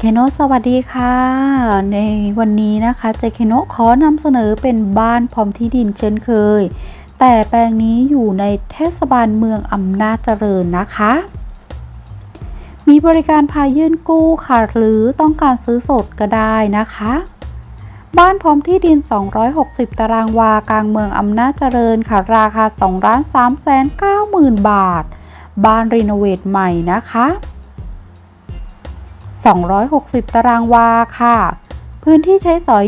เคโนสวัสดีค่ะ ในวันนี้นะคะเจเคโนขอนำเสนอเป็นบ้านพร้อมที่ดินเช่นเคย แต่แปลงนี้อยู่ในเทศบาลเมืองอำนาจเจริญนะคะ มีบริการพายื่นกู้ค่ะ หรือต้องการซื้อสดก็ได้นะคะ บ้านพร้อมที่ดิน 260 ตารางวากลางเมืองอำนาจเจริญค่ะ ราคา2ล้าน3แสน9หมื่นบาท บ้านรีโนเวทใหม่นะคะ 260 ตารางวาค่ะ พื้นที่ใช้สอย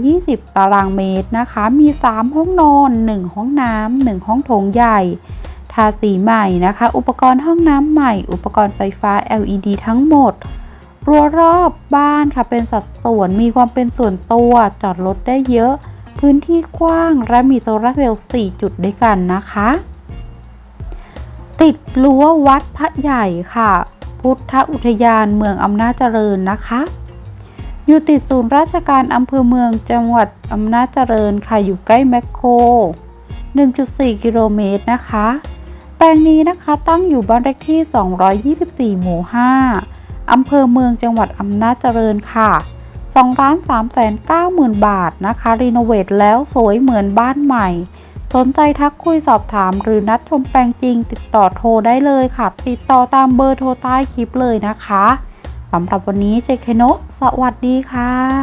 120 ตารางเมตรนะคะ มี 3 ห้องนอน 1 ห้องน้ำ 1 ห้องโถงใหญ่ทาสีใหม่นะคะ อุปกรณ์ห้องน้ำใหม่ อุปกรณ์ไฟฟ้า LED ทั้งหมด รั้วรอบบ้านค่ะ เป็นสัดส่วน มีความเป็นส่วนตัว จอดรถได้เยอะ พื้นที่กว้าง และมีโซลาร์เซลล์ 4 จุดด้วยกันนะคะ ติดรั้ววัดพระใหญ่ค่ะ พุทธอุทยานเมืองอำนาจเจริญนะคะ อยู่ติดศูนย์ราชการอำเภอเมืองจังหวัดอำนาจเจริญค่ะอยู่ใกล้แมคโคร 1.4 กิโลเมตรนะคะ แปลงนี้นะคะตั้งอยู่บ้านเลขที่ 224 หมู่ 5 อำเภอเมืองจังหวัดอำนาจเจริญค่ะ2ล้าน3แสน9หมื่นบาทนะคะ รีโนเวทแล้วสวยเหมือนบ้านใหม่ สนใจทักคุยสอบถามหรือนัดชมแปลงจริง ติดต่อโทรได้เลยค่ะ ติดต่อตามเบอร์โทรใต้คลิปเลยนะคะสำหรับวันนี้เจคโนะสวัสดีค่ะ